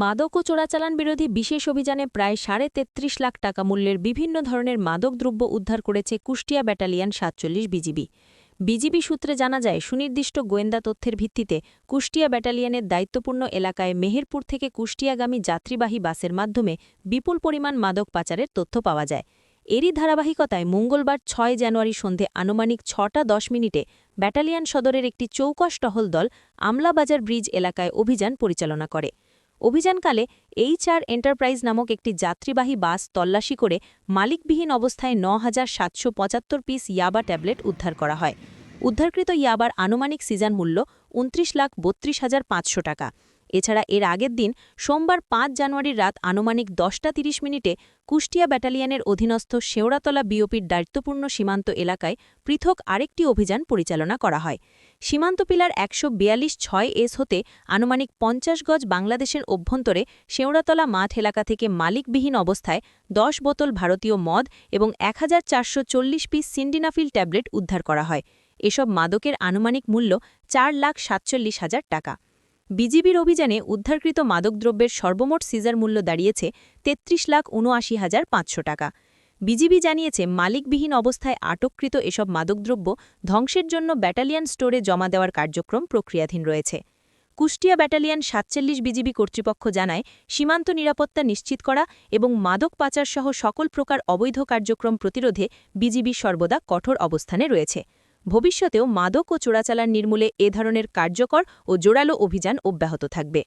মাদক ও চোরাচালান বিরোধী বিশেষ অভিযানে প্রায় সাড়ে তেত্রিশ লাখ টাকা মূল্যের বিভিন্ন ধরনের মাদকদ্রব্য উদ্ধার করেছে কুষ্টিয়া ব্যাটালিয়ান সাতচল্লিশ বিজিবি। বিজিবি সূত্রে জানা যায়, সুনির্দিষ্ট গোয়েন্দা তথ্যের ভিত্তিতে কুষ্টিয়া ব্যাটালিয়নের দায়িত্বপূর্ণ এলাকায় মেহেরপুর থেকে কুষ্টিয়াগামী যাত্রীবাহী বাসের মাধ্যমে বিপুল পরিমাণ মাদক পাচারের তথ্য পাওয়া যায়। এরই ধারাবাহিকতায় মঙ্গলবার ছয় জানুয়ারি সন্ধে আনুমানিক ছটা দশ মিনিটে ব্যাটালিয়ান সদরের একটি চৌকশ টহল দল আমলাবাজার ব্রিজ এলাকায় অভিযান পরিচালনা করে। অভিযানকালে এইচআর এন্টারপ্রাইজ নামক একটি যাত্রীবাহী বাস তল্লাশি করে মালিকবিহীন অবস্থায় ন হাজার সাতশো পঁচাত্তর পিস ইয়াবা ট্যাবলেট উদ্ধার করা হয়। উদ্ধারকৃত ইয়াবার আনুমানিক সিজন মূল্য উনত্রিশ লাখ বত্রিশ হাজার পাঁচশো টাকা। এছাড়া এর আগের দিন সোমবার পাঁচ জানুয়ারির রাত আনুমানিক দশটা তিরিশ মিনিটে কুষ্টিয়া ব্যাটালিয়নের অধীনস্থ শেওড়াতলা বিওপির দায়িত্বপূর্ণ সীমান্ত এলাকায় পৃথক আরেকটি অভিযান পরিচালনা করা হয়। সীমান্ত পিলার একশো বিয়াল্লিশ ছয় এস হতে আনুমানিক পঞ্চাশ গজ বাংলাদেশের অভ্যন্তরে শেওড়াতলা মাঠ এলাকা থেকে মালিকবিহীন অবস্থায় দশ বোতল ভারতীয় মদ এবং এক হাজার চারশো চল্লিশ পিস সিন্ডিনাফিল ট্যাবলেট উদ্ধার করা হয়। এসব মাদকের আনুমানিক মূল্য চার লাখ সাতচল্লিশ হাজার টাকা। বিজিবির অভিযানে উদ্ধারকৃত মাদকদ্রব্যের সর্বমোট সিজার মূল্য দাঁড়িয়েছে তেত্রিশ লাখ উনআশি হাজার পাঁচশো টাকা। বিজিবি জানিয়েছে, মালিকবিহীন অবস্থায় আটককৃত এসব মাদকদ্রব্য ধ্বংসের জন্য ব্যাটালিয়ান স্টোরে জমা দেওয়ার কার্যক্রম প্রক্রিয়াধীন রয়েছে। কুষ্টিয়া ব্যাটালিয়ন সাতচল্লিশ বিজিবি কর্তৃপক্ষ জানায়, সীমান্ত নিরাপত্তা নিশ্চিত করা এবং মাদক পাচারসহ সকল প্রকার অবৈধ কার্যক্রম প্রতিরোধে বিজিবি সর্বদা কঠোর অবস্থানে রয়েছে। ভবিষ্যতেও মাদক ও চোরাচালান নির্মূলে এ ধরনের কার্যকর ও জোরালো অভিযান অব্যাহত থাকবে।